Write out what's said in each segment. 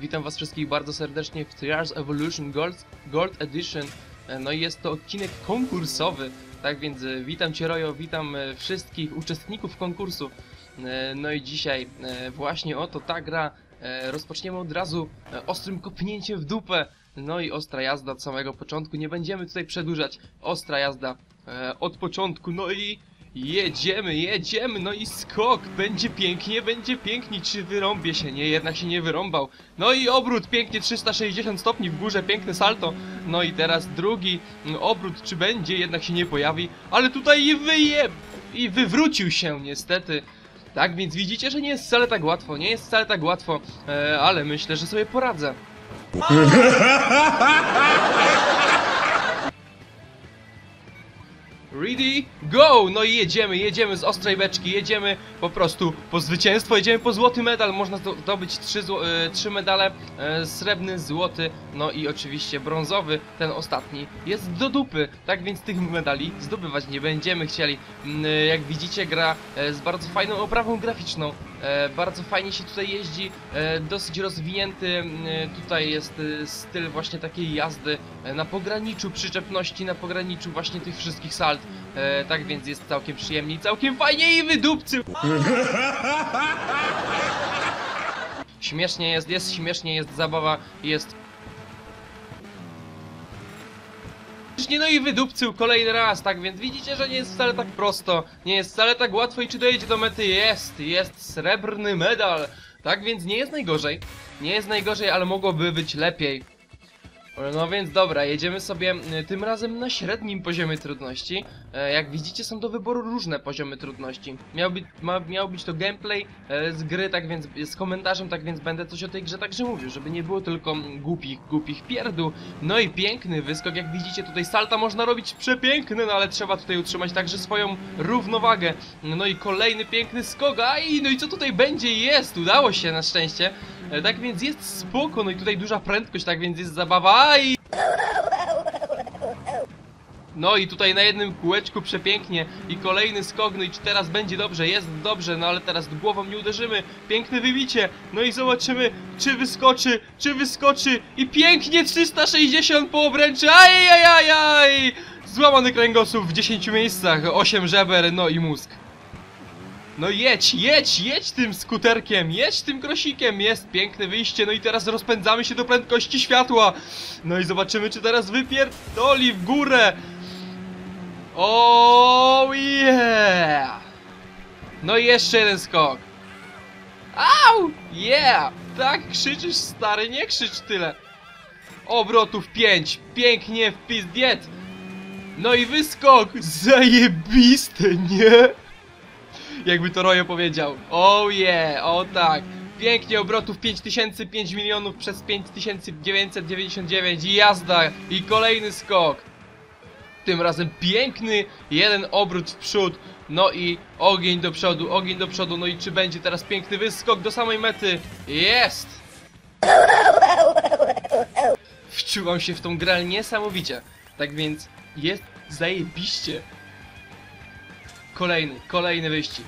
Witam was wszystkich bardzo serdecznie w Trials Evolution Gold, Gold Edition. E, No i jest to odcinek konkursowy. Tak więc e, witam cię Rojo, witam e, wszystkich uczestników konkursu. No i dzisiaj właśnie oto ta gra. Rozpoczniemy od razu ostrym kopnięciem w dupę. No i ostra jazda od samego początku. Nie będziemy tutaj przedłużać. Ostra jazda od początku. No i Jedziemy, jedziemy, no i skok, będzie pięknie, będzie pięknie, czy wyrąbię się, nie, jednak się nie wyrąbał, no i obrót, pięknie, 360 stopni w górze, piękne salto, no i teraz drugi mm, obrót, czy będzie, jednak się nie pojawi, ale tutaj i wyjeb, i wywrócił się niestety, tak więc widzicie, że nie jest wcale tak łatwo, nie jest wcale tak łatwo, e, ale myślę, że sobie poradzę. Ready, go! No i jedziemy, jedziemy z ostrej beczki, jedziemy po prostu po zwycięstwo, jedziemy po złoty medal, można zdo- zdobyć trzy, zło- e, trzy medale, e, srebrny, złoty, no i oczywiście brązowy, ten ostatni jest do dupy, tak więc tych medali zdobywać nie będziemy chcieli. Mm, e, Jak widzicie gra e, z bardzo fajną oprawą graficzną, bardzo fajnie się tutaj jeździ, e, dosyć rozwinięty e, tutaj jest e, styl właśnie takiej jazdy e, na pograniczu przyczepności, na pograniczu właśnie tych wszystkich salt. E, tak więc jest całkiem przyjemnie i całkiem fajnie i wydupcy! Śmiesznie jest, jest śmiesznie, jest zabawa, jest... Śmiesznie, No i wydupcył kolejny raz, tak więc widzicie, że nie jest wcale tak prosto, nie jest wcale tak łatwo i czy dojedzie do mety? Jest, jest srebrny medal! Tak więc nie jest najgorzej, nie jest najgorzej, ale mogłoby być lepiej. No więc dobra, jedziemy sobie y, tym razem na średnim poziomie trudności. E, jak widzicie są do wyboru różne poziomy trudności. Miał być, ma, miał być to gameplay e, z gry, tak więc z komentarzem, tak więc będę coś o tej grze także mówił, żeby nie było tylko mm, głupich, głupich pierdół. No i piękny wyskok, jak widzicie tutaj salta można robić przepiękny, no ale trzeba tutaj utrzymać także swoją równowagę. No i kolejny piękny skok, aj, no i co tutaj będzie? Jest, udało się na szczęście. E, Tak więc jest spoko, no i tutaj duża prędkość, tak więc jest zabawa, aj! No i tutaj na jednym kółeczku przepięknie i kolejny skok, no i czy teraz będzie dobrze? Jest dobrze, no ale teraz głową nie uderzymy. Piękne wybicie, no i zobaczymy, czy wyskoczy, czy wyskoczy i pięknie 360 po obręczy, ajajajaj! Złamany kręgosłup w 10 miejscach, 8 żeber, no i mózg. No jedź, jedź, jedź tym skuterkiem, jedź tym krosikiem, jest piękne wyjście, no i teraz rozpędzamy się do prędkości światła. No i zobaczymy, czy teraz wypierdoli w górę. Oh yeah! No i jeszcze jeden skok. Au! Yeah! Tak krzyczysz stary, nie krzycz tyle. Obrotów 5, pięknie w pizdiet. No i wyskok, zajebiste, nie? Jakby to Rojo powiedział. Oh yeah, o tak. Pięknie obrotów 5000, 5 milionów przez 5999 i jazda i kolejny skok. Tym razem piękny jeden obrót w przód, no i ogień do przodu, ogień do przodu, no i czy będzie teraz piękny wyskok do samej mety? Jest! Wczuwam się w tą grę niesamowicie. Tak więc jest zajebiście. Kolejny, kolejny wyścig.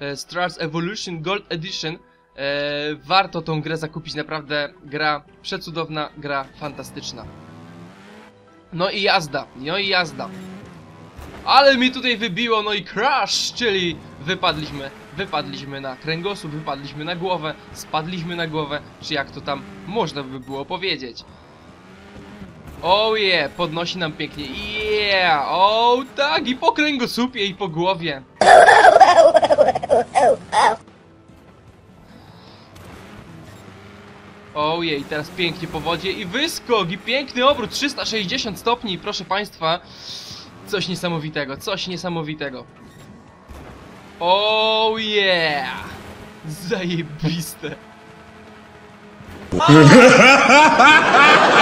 E, Stars Evolution Gold Edition. E, warto tą grę zakupić, naprawdę gra przecudowna, gra fantastyczna. No i jazda, no i jazda. Ale mi tutaj wybiło, no i crash, czyli wypadliśmy, wypadliśmy na kręgosłup, wypadliśmy na głowę, spadliśmy na głowę, czy jak to tam można by było powiedzieć. Oh yeah, podnosi nam pięknie. Yeah, oh tak, i po kręgosłupie, i po głowie. Ojej, teraz pięknie po wodzie i wyskok i piękny obrót 360 stopni, proszę państwa. Coś niesamowitego, coś niesamowitego. Oh yeah! Zajebiste.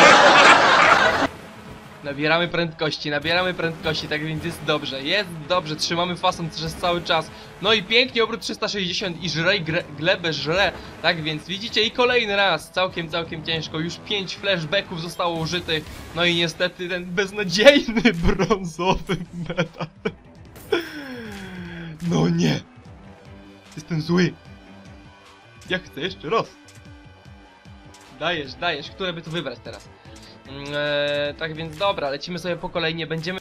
Nabieramy prędkości, nabieramy prędkości, tak więc jest dobrze, jest dobrze, trzymamy fason przez cały czas. No i pięknie obrót 360 i żrej glebę żre, tak więc widzicie i kolejny raz, całkiem, całkiem ciężko, już 5 flashbacków zostało użytych, no i niestety ten beznadziejny brązowy medal. No nie. Jestem zły. Ja chcę jeszcze raz. Dajesz, dajesz, które by tu wybrać teraz? Eee, tak więc dobra, lecimy sobie po kolei, nie będziemy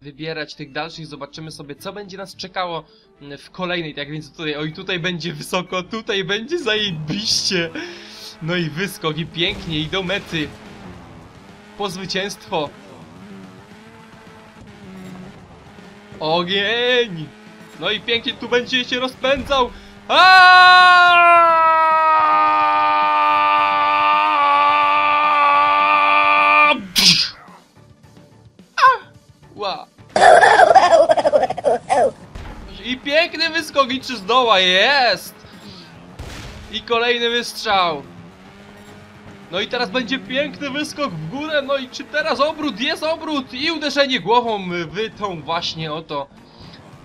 wybierać tych dalszych, zobaczymy sobie co będzie nas czekało mm, w kolejnej, tak więc tutaj, oj tutaj będzie wysoko, tutaj będzie zajebiście. No i wyskok i pięknie i do mety. Po zwycięstwo. Ogień! No i pięknie tu będzie się rozpędzał. Aaaa! I piękny wyskok i czy zdoła jest! I kolejny wystrzał. No i teraz będzie piękny wyskok w górę, no i czy teraz obrót? Jest obrót i uderzenie głową w tą właśnie oto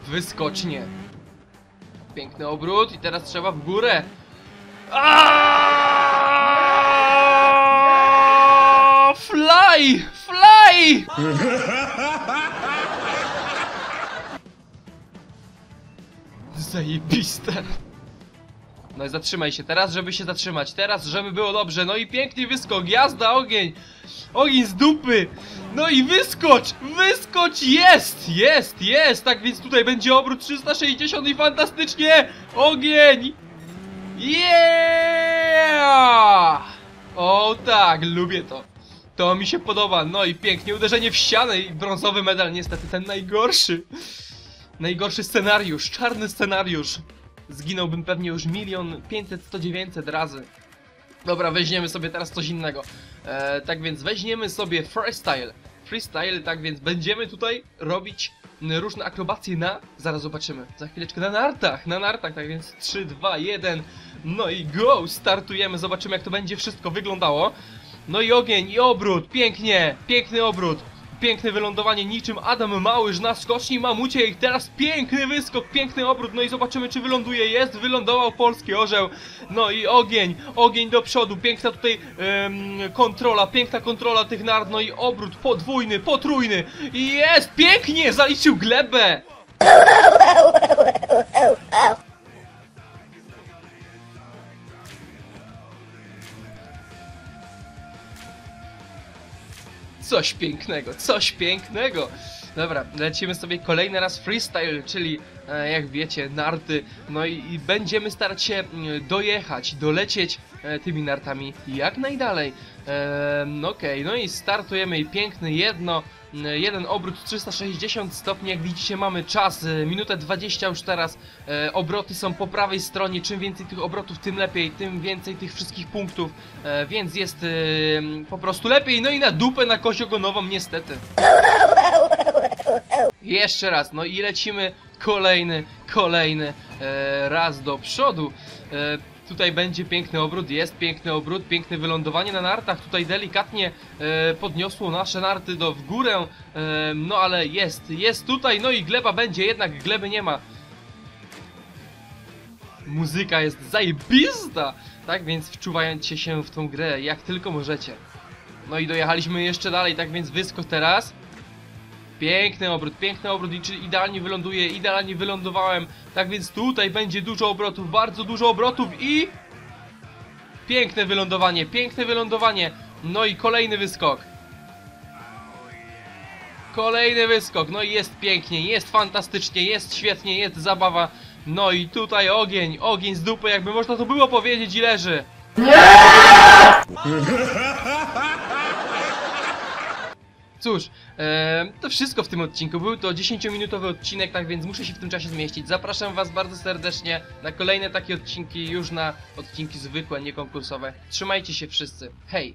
wyskocznie. Piękny obrót i teraz trzeba w górę. Aaaa! Fly! Fly! Zajebiste. No i zatrzymaj się teraz, żeby się zatrzymać. Teraz, żeby było dobrze. No i piękny wyskok. Jazda, ogień. Ogień z dupy. No i wyskocz. Wyskocz. Jest. Jest. Jest. Tak więc tutaj będzie obrót 360 i fantastycznie. Ogień. Yeah. O tak, lubię to. To mi się podoba. No i pięknie uderzenie w ścianę i brązowy medal. Niestety ten najgorszy. Najgorszy scenariusz. Czarny scenariusz zginąłbym pewnie już milion pięćset, sto dziewięćset razy. Dobra, weźmiemy sobie teraz coś innego. E, tak więc weźmiemy sobie freestyle. Freestyle, tak więc będziemy tutaj robić różne akrobacje na... Zaraz zobaczymy. Za chwileczkę na nartach, na nartach, tak więc 3, 2, 1. No i go! Startujemy, zobaczymy jak to będzie wszystko wyglądało. No i ogień, i obrót, pięknie, piękny obrót. Piękne wylądowanie niczym Adam Małyż na skoczni mamucie i teraz piękny wyskok, piękny obrót, no i zobaczymy czy wyląduje, jest, wylądował polski orzeł, no i ogień, ogień do przodu, piękna tutaj em, kontrola, piękna kontrola tych nart, no i obrót podwójny, potrójny. Jest, pięknie, zaliczył glebę! Coś pięknego, coś pięknego. Dobra, lecimy sobie kolejny raz freestyle, czyli e, jak wiecie, narty. No i, i będziemy starać się mm, dojechać, dolecieć tymi nartami jak najdalej. E, no okej, no i startujemy i piękny jedno, jeden obrót 360 stopni, jak widzicie mamy czas, e, minutę 20 już teraz, e, obroty są po prawej stronie, czym więcej tych obrotów tym lepiej, tym więcej tych wszystkich punktów, e, więc jest e, po prostu lepiej, no i na dupę na kość ogonową niestety. Jeszcze raz, no i lecimy kolejny, kolejny e, raz do przodu. Tutaj będzie piękny obrót, jest piękny obrót, piękne wylądowanie na nartach. Tutaj delikatnie e, podniosło nasze narty do w górę, e, no ale jest, jest tutaj, no i gleba będzie, jednak gleby nie ma. Muzyka jest zajebista! Tak więc wczuwając się w tą grę jak tylko możecie. No i dojechaliśmy jeszcze dalej, tak więc wyskok teraz. Piękny obrót, piękny obrót i czy idealnie wyląduje, idealnie wylądowałem. Tak więc tutaj będzie dużo obrotów, bardzo dużo obrotów i... Piękne wylądowanie, piękne wylądowanie. No i kolejny wyskok. Kolejny wyskok, no i jest pięknie, jest fantastycznie, jest świetnie, jest zabawa. No i tutaj ogień, ogień z dupy, jakby można to było powiedzieć i leży. Cóż, e, to wszystko w tym odcinku. Był to 10-minutowy odcinek, tak więc muszę się w tym czasie zmieścić. Zapraszam Was bardzo serdecznie na kolejne takie odcinki, już na odcinki zwykłe, nie konkursowe. Trzymajcie się wszyscy. Hej!